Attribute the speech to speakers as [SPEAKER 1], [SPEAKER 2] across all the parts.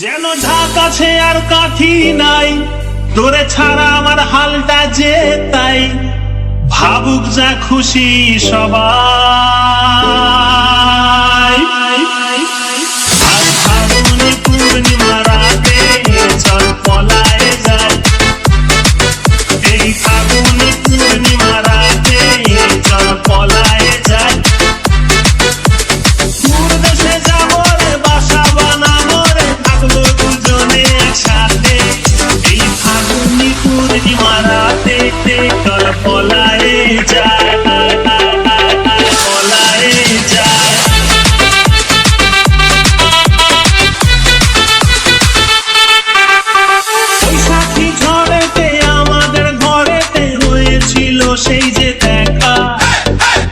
[SPEAKER 1] যেন ঝাঁক আছে আর কাঠি নাই, তোরে ছাড়া আমার হালটা যে তাই। ভাবুক যা খুশি সবাই সেই যে দেখা।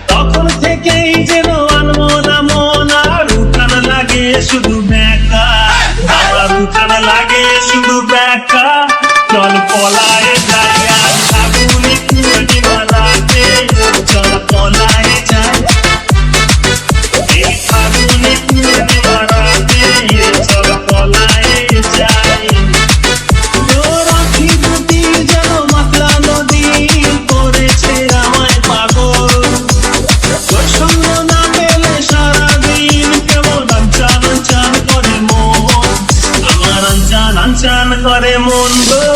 [SPEAKER 1] তখন থেকেই যেন আনমনা মন আর উঠান লাগে শুধু ব্যাকা আমার উঠান লাগে শুধু ব্যাকা চল পলায় করে মন্দ গো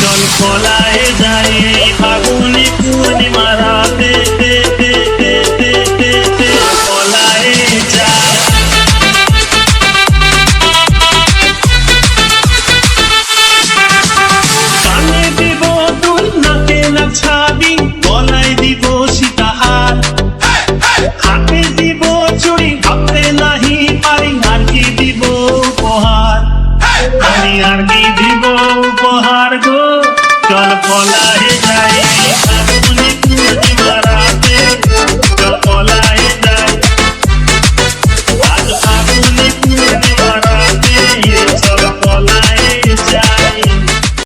[SPEAKER 1] চল খোলায় যায় ফাগুনি পূর্ণিমা। আর কি দিব উপহার গো? চল পলাই